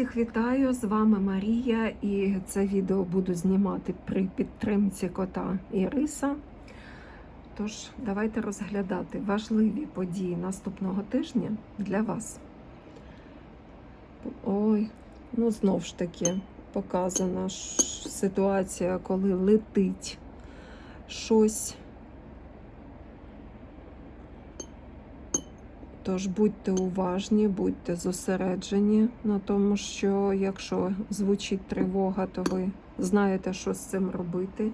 Всіх вітаю! З вами Марія, і це відео буду знімати при підтримці кота Іриса. Тож, давайте розглядати важливі події наступного тижня для вас. Ой, ну знов ж таки показана ситуація, коли летить щось. Тож будьте уважні, будьте зосереджені на тому, що якщо звучить тривога, то ви знаєте, що з цим робити.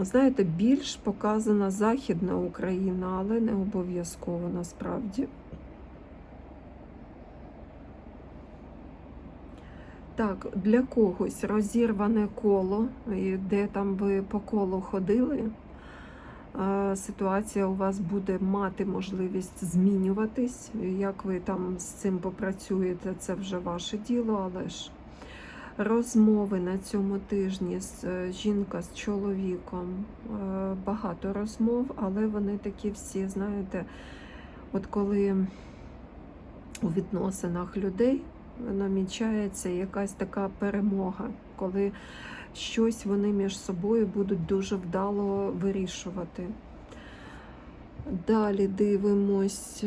Знаєте, більш показана Західна Україна, але не обов'язково насправді. Так, для когось розірване коло, де там ви по колу ходили ситуація у вас буде мати можливість змінюватись. Як ви там з цим попрацюєте, це вже ваше діло, але ж розмови на цьому тижні з е, жінка з чоловіком, е, багато розмов, але вони такі всі, знаєте, от коли у відносинах людей намічається якась така перемога, коли щось вони між собою будуть дуже вдало вирішувати. Далі дивимось.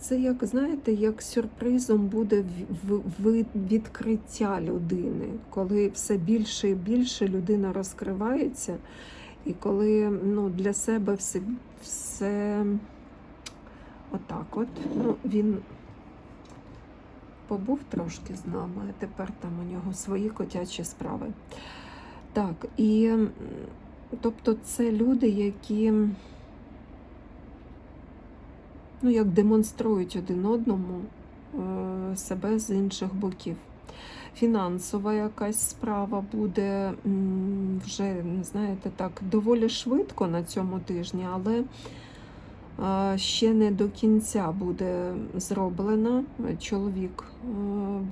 Це, як знаєте, як сюрпризом буде відкриття людини, коли все більше і більше людина розкривається, і коли ну, для себе все все отак от. Ну, він побув трошки з нами, а тепер там у нього свої котячі справи. Так, і тобто це люди, які ну, як демонструють один одному е, себе з інших боків. Фінансова якась справа буде вже, знаєте, так, доволі швидко на цьому тижні, але ще не до кінця буде зроблена. Чоловік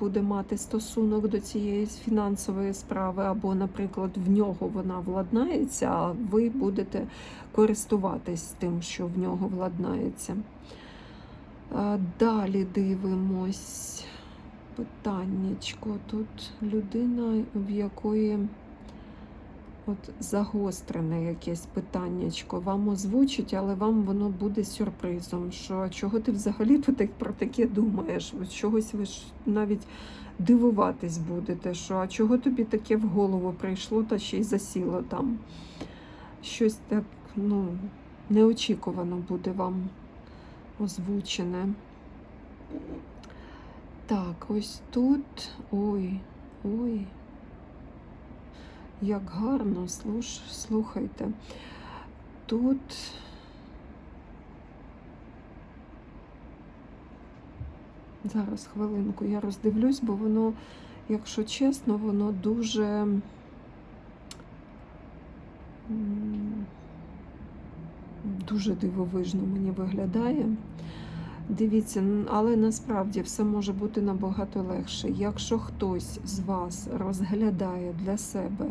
буде мати стосунок до цієї фінансової справи, або, наприклад, в нього вона владнається, а ви будете користуватись тим, що в нього владнається. Далі дивимось питаннячко. Тут людина, в якої От загострене якесь питаннячко вам озвучить, але вам воно буде сюрпризом. Що чого ти взагалі тут про таке думаєш? Чогось ви ж навіть дивуватись будете, що а чого тобі таке в голову прийшло та ще й засіло там? Щось так ну, неочікувано буде вам озвучене. Так, ось тут. Ой, ой. Як гарно, слуш, слухайте. Тут зараз хвилинку я роздивлюсь, бо воно, якщо чесно, воно дуже дуже дивовижно мені виглядає. Дивіться, але насправді все може бути набагато легше. Якщо хтось з вас розглядає для себе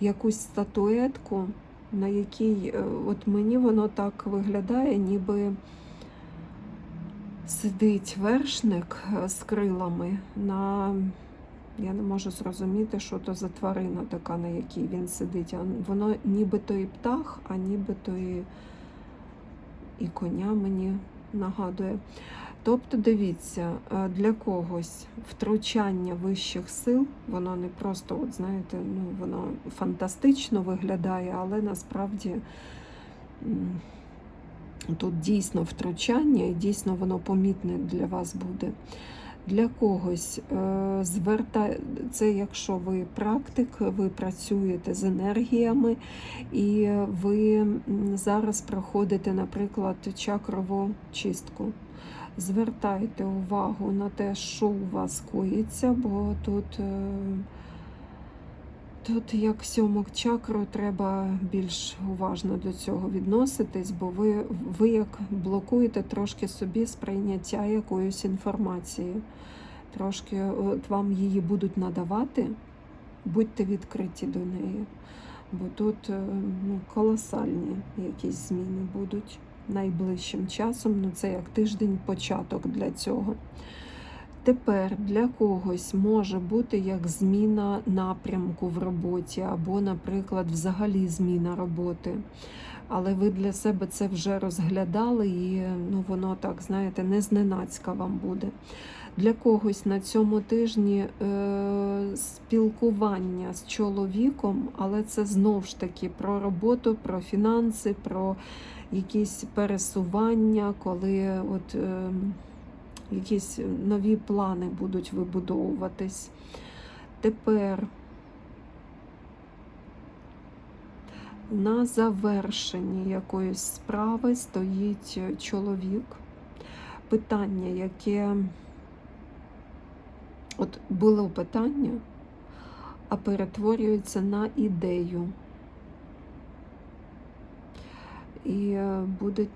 якусь статуетку, на якій е, от мені воно так виглядає, ніби сидить вершник е, з крилами на. Я не можу зрозуміти, що то за тварина така, на якій він сидить. Воно нібито і птах, а нібито і, і коня мені нагадує. Тобто, дивіться, е, для когось втручання вищих сил, воно не просто, от знаєте, ну, воно фантастично виглядає, але насправді тут дійсно втручання і дійсно воно помітне для вас буде. Для когось е, зверта... це якщо ви практик, ви працюєте з енергіями, і ви зараз проходите, наприклад, чакрову чистку. Звертайте увагу на те, що у вас коїться, бо тут е, Тут, як сьомок чакру, треба більш уважно до цього відноситись, бо ви ви як блокуєте трошки собі сприйняття якоїсь інформації. Трошки от вам її будуть надавати, будьте відкриті до неї. бо тут е, ну, колосальні якісь зміни будуть найближчим часом. Ну, це як тиждень початок для цього. Тепер для когось може бути як зміна напрямку в роботі, або, наприклад, взагалі зміна роботи. Але ви для себе це вже розглядали, і ну, воно так, знаєте, не зненацька вам буде. Для когось на цьому тижні е, спілкування з чоловіком, але це знов ж таки про роботу, про фінанси, про якісь пересування, коли от. Е, якісь нові плани будуть вибудовуватись. Тепер на завершенні якоїсь справи стоїть чоловік. Питання, яке от було питання, а перетворюється на ідею. І е, буде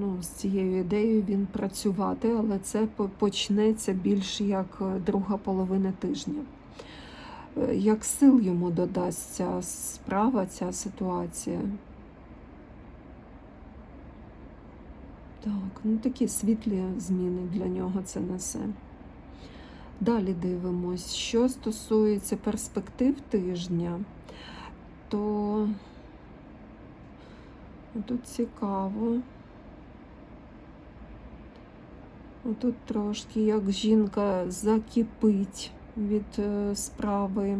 ну, з цією ідеєю він працювати, але це почнеться більш як е, друга половина тижня. Е, Як сил йому додасть ця справа, ця ситуація. Так, ну такі світлі зміни для нього це несе. Далі дивимось, що стосується перспектив тижня, то Тут цікаво. Тут трошки як жінка закипить від е, справи,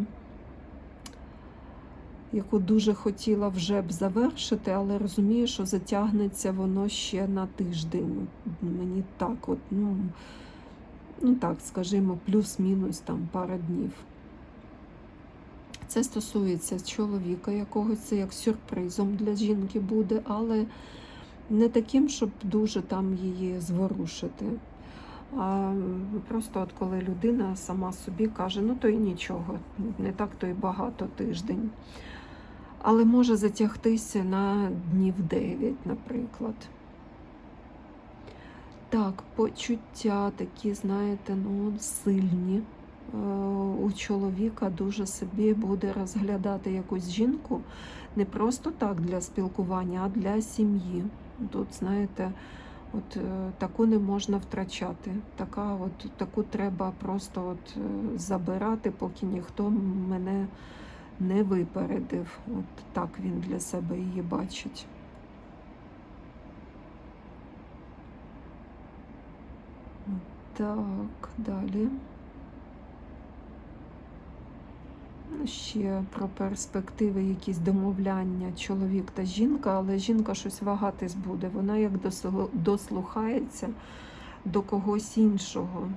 яку дуже хотіла вже б завершити, але розуміє, що затягнеться воно ще на тиждень. Мені так, от, ну, ну так, скажімо, плюс-мінус там пара днів. Це стосується чоловіка якогось, це як сюрпризом для жінки буде, але не таким, щоб дуже там її зворушити. А просто от коли людина сама собі каже, ну то й нічого, не так то й багато тиждень. Але може затягтися на днів 9, наприклад. Так, почуття такі, знаєте, ну, сильні. Е, у чоловіка дуже собі буде розглядати якусь жінку не просто так для спілкування, а для сім'ї. Тут, знаєте, от е, таку не можна втрачати. Така, от, Таку треба просто от е, забирати, поки ніхто мене не випередив. От так він для себе її бачить. Так, далі. Ну, Ще про перспективи, якісь домовляння, чоловік та жінка, але жінка щось вагатись буде. Вона як дослухається до когось іншого.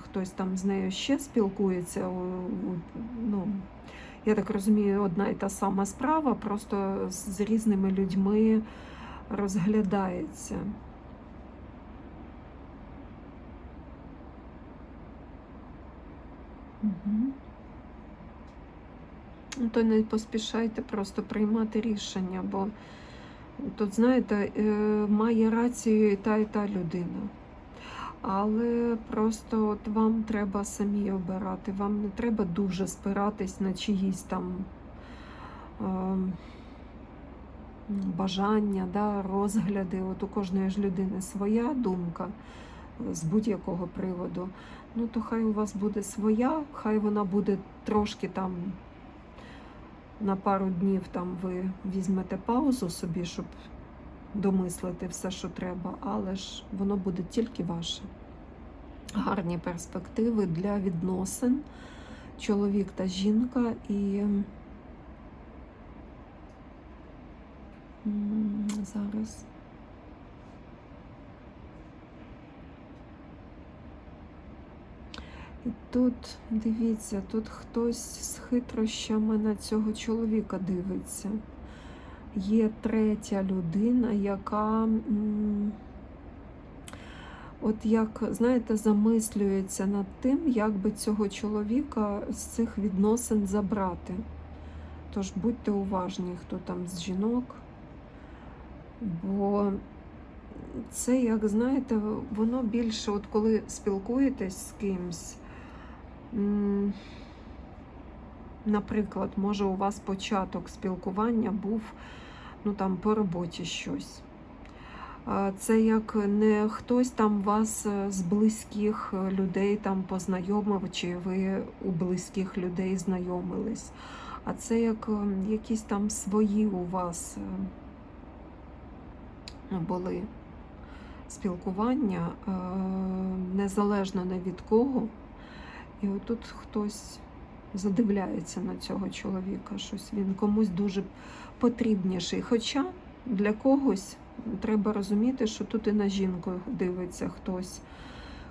Хтось там з нею ще спілкується. Ну, я так розумію, одна і та сама справа, просто з різними людьми розглядається. Угу. Ну, то не поспішайте просто приймати рішення, бо тут, знаєте, е, має рацію і та, і та людина. Але просто от вам треба самі обирати. Вам не треба дуже спиратись на чиїсь там е, бажання, да, розгляди. От у кожної ж людини своя думка з будь-якого приводу. Ну, то хай у вас буде своя, хай вона буде трошки там на пару днів там ви візьмете паузу собі, щоб домислити все, що треба, але ж воно буде тільки ваше. Гарні перспективи для відносин, чоловік та жінка і зараз. Тут, дивіться, тут хтось з хитрощами на цього чоловіка дивиться. Є третя людина, яка, от як, знаєте, замислюється над тим, як би цього чоловіка з цих відносин забрати. Тож будьте уважні, хто там з жінок. Бо це, як знаєте, воно більше, от коли спілкуєтесь з кимсь. Наприклад, може у вас початок спілкування був ну там по роботі щось. Це як не хтось там вас е, з близьких е, людей там познайомив, чи ви у близьких людей знайомились. А це як е, якісь там свої у вас ну, були спілкування, незалежно не від кого. І отут хтось задивляється на цього чоловіка, щось він комусь дуже потрібніший. Хоча для когось треба розуміти, що тут і на жінку дивиться хтось,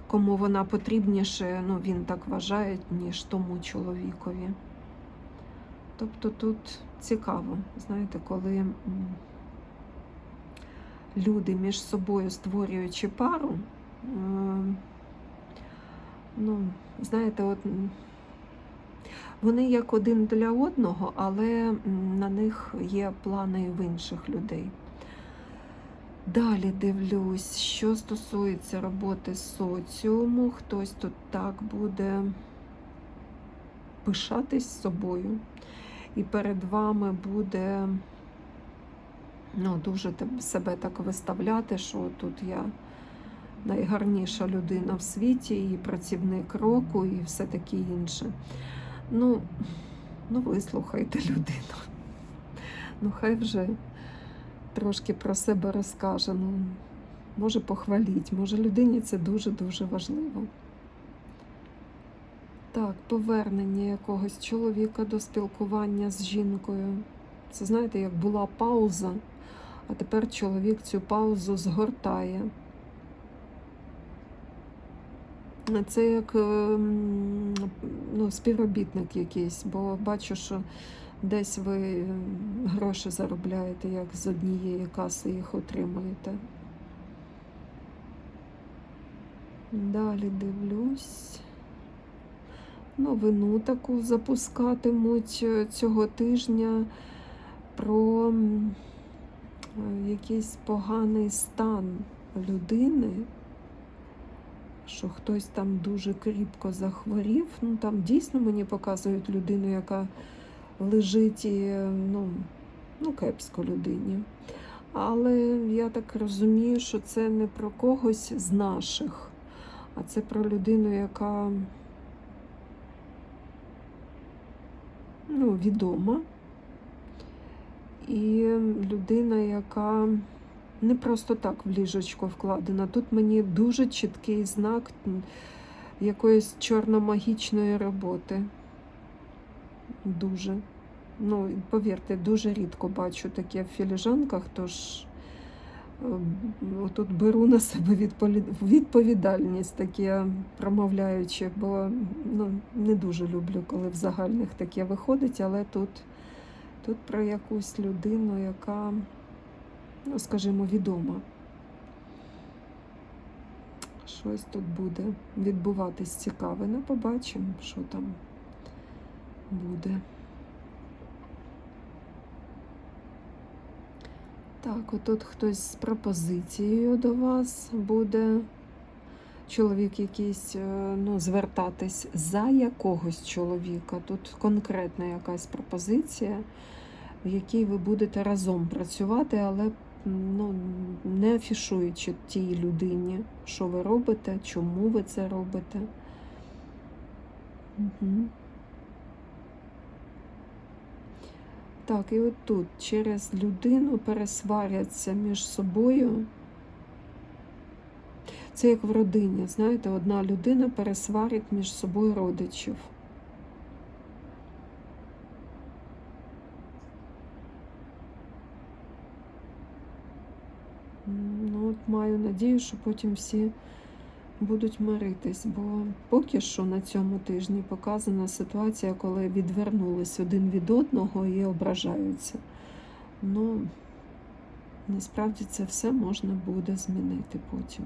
кому вона потрібніше, ну він так вважає, ніж тому чоловікові. Тобто тут цікаво, знаєте, коли люди між собою створюючи пару, м, ну, знаєте, от вони як один для одного, але на них є плани в інших людей. Далі дивлюсь, що стосується роботи соціуму, хтось тут так буде пишатись собою, і перед вами буде ну, дуже себе так виставляти, що тут я найгарніша людина в світі, і працівник року, і все таке інше. Ну, ну вислухайте людину. Ну, хай вже трошки про себе розкаже. Ну, може похваліть, може людині це дуже-дуже важливо. Так, повернення якогось чоловіка до спілкування з жінкою. Це знаєте, як була пауза, а тепер чоловік цю паузу згортає. Це як ем, ну, співробітник якийсь, бо бачу, що десь ви ем, гроші заробляєте, як з однієї каси їх отримуєте. Далі дивлюсь. Новину таку запускатимуть е, цього тижня про е, якийсь поганий стан людини, що хтось там дуже кріпко захворів. Ну там дійсно мені показують людину, яка лежить і ну, ну кепсько людині. Але я так розумію, що це не про когось з наших, а це про людину, яка ну, відома. І людина, яка не просто так в ліжечко вкладена. Тут мені дуже чіткий знак якоїсь чорномагічної роботи. Дуже. Ну, повірте, дуже рідко бачу таке в філіжанках, тож е, тут беру на себе відповідальність, таке промовляючи, бо ну, не дуже люблю, коли в загальних таке виходить, але тут, тут про якусь людину, яка, ну, скажімо, відома. Щось тут буде відбуватись цікаве. Ну, побачимо, що там буде. Так, отут хтось з пропозицією до вас буде. Чоловік якийсь е, ну, звертатись за якогось чоловіка. Тут конкретна якась пропозиція, в якій ви будете разом працювати, але ну, не афішуючи тій людині, що ви робите, чому ви це робите. Угу. Так, і от тут через людину пересваряться між собою. Це як в родині, знаєте, одна людина пересварить між собою родичів. М, Ну, от маю надію, що потім всі будуть миритись, бо поки що на цьому тижні показана ситуація, коли відвернулись один від одного і ображаються. Ну, насправді це все можна буде змінити потім.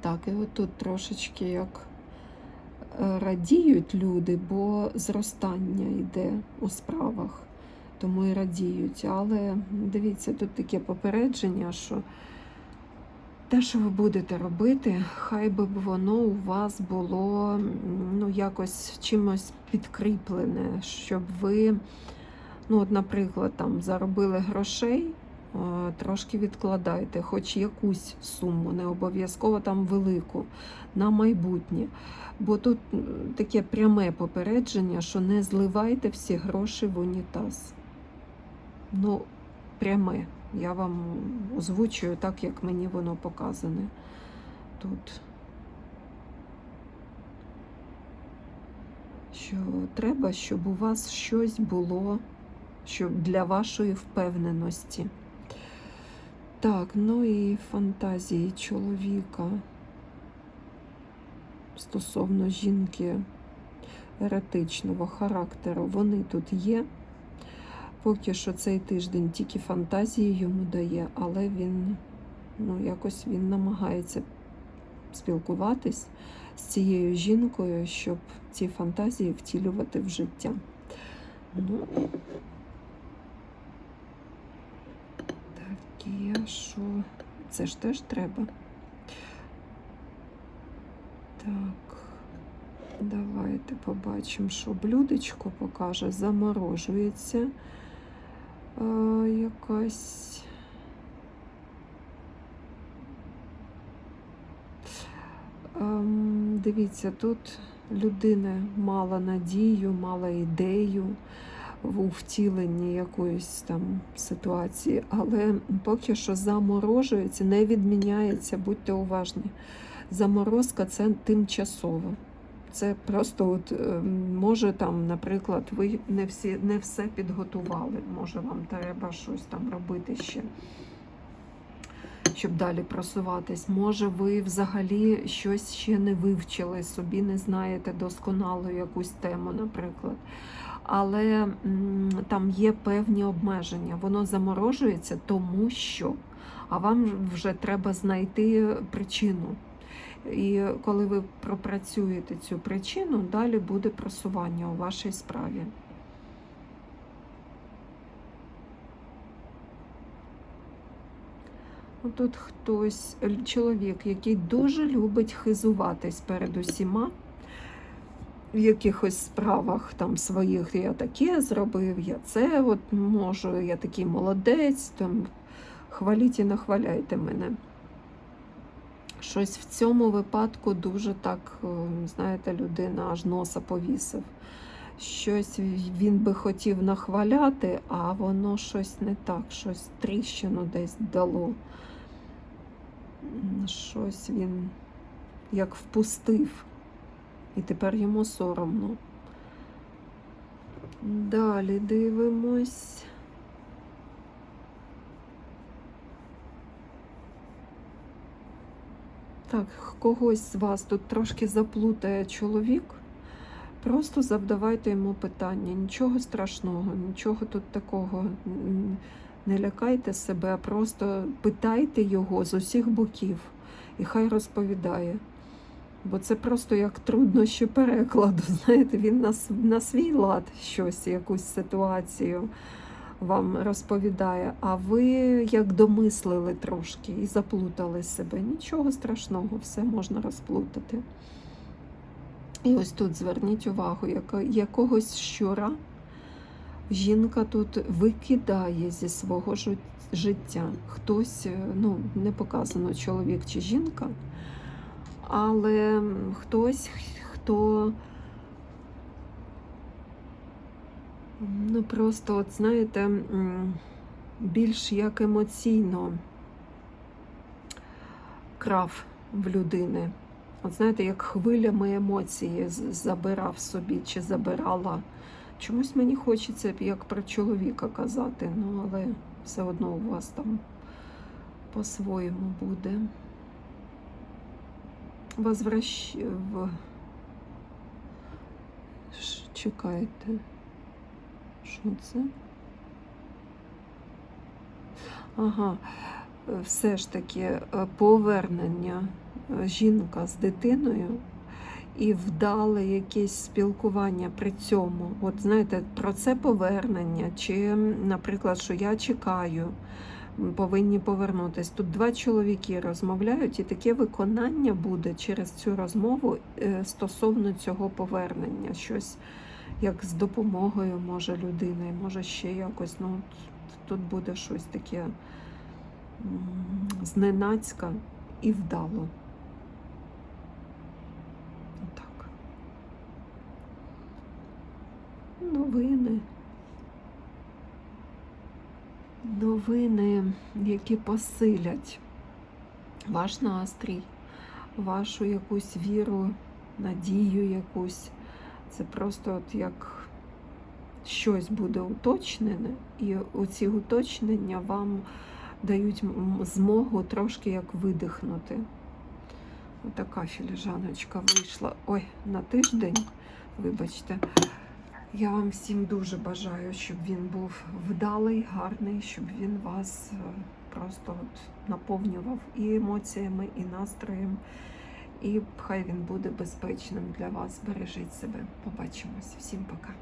Так, і от тут трошечки як е, радіють люди, бо зростання йде у справах, тому і радіють. Але дивіться, тут таке попередження, що те, що ви будете робити, хай би воно у вас було ну, якось чимось підкріплене, щоб ви, ну, от, наприклад, там заробили грошей, е, трошки відкладайте, хоч якусь суму, не обов'язково там велику, на майбутнє. Бо тут таке пряме попередження, що не зливайте всі гроші в унітаз. Ну, пряме. Я вам озвучую так, як мені воно показане тут. Що треба, щоб у вас щось було щоб для вашої впевненості. Так, ну і фантазії чоловіка стосовно жінки еретичного характеру, вони тут є. Поки що цей тиждень тільки фантазії йому дає, але він ну, якось він намагається спілкуватись з цією жінкою, щоб ці фантазії втілювати в життя. Ну, таке, що це ж теж треба. Так, давайте побачимо, що блюдечко покаже, заморожується якась. Ем, дивіться, тут людина мала надію, мала ідею в втіленні якоїсь там ситуації, але поки що заморожується, не відміняється, будьте уважні. Заморозка це тимчасово. Це просто от е, може там, наприклад, ви не всі не все підготували. Може, вам треба щось там робити ще, щоб далі просуватись. Може, ви взагалі щось ще не вивчили собі, не знаєте досконало якусь тему, наприклад. Але там є певні обмеження. Воно заморожується, тому що. А вам вже треба знайти причину. І коли ви пропрацюєте цю причину, далі буде просування у вашій справі. Тут хтось, чоловік, який дуже любить хизуватись перед усіма в якихось справах там своїх я таке зробив, я це от можу, я такий молодець, там хваліть і нахваляйте мене. Щось в цьому випадку дуже так, знаєте, людина аж носа повісив. Щось він би хотів нахваляти, а воно щось не так, щось тріщину десь дало. Щось він як впустив. І тепер йому соромно. Далі дивимось. Так, когось з вас тут трошки заплутає чоловік. Просто завдавайте йому питання. Нічого страшного, нічого тут такого. Не лякайте себе, просто питайте його з усіх боків і хай розповідає. Бо це просто як труднощі перекладу. Знаєте, він на, на свій лад щось, якусь ситуацію вам розповідає, а ви як домислили трошки і заплутали себе. Нічого страшного, все можна розплутати. І ось тут зверніть увагу, якогось щура жінка тут викидає зі свого життя. Хтось, ну, не показано, чоловік чи жінка, але хтось, хто ну просто, от знаєте, більш як емоційно крав в людини. От знаєте, як хвилями емоції забирав собі чи забирала. Чомусь мені хочеться як про чоловіка казати, ну але все одно у вас там по-своєму буде. Возвращ... В... Чекайте. Що це? Ага, все ж таки е, повернення е, жінка з дитиною і вдале якесь спілкування при цьому. От знаєте, про це повернення, чи, наприклад, що я чекаю повинні повернутись. Тут два чоловіки розмовляють, і таке виконання буде через цю розмову е, стосовно цього повернення. Щось як з допомогою може людини, може ще якось. Ну, тут буде щось таке зненацька і вдало. Отак. Новини. Новини, які посилять ваш настрій, вашу якусь віру, надію якусь. Це просто от як щось буде уточнене, і оці уточнення вам дають змогу трошки як видихнути. Отака філіжаночка вийшла. Ой, на тиждень, вибачте. Я вам всім дуже бажаю, щоб він був вдалий, гарний, щоб він вас е, просто от наповнював і емоціями, і настроєм. І хай він буде безпечним для вас. Бережіть себе. Побачимось. Всім пока.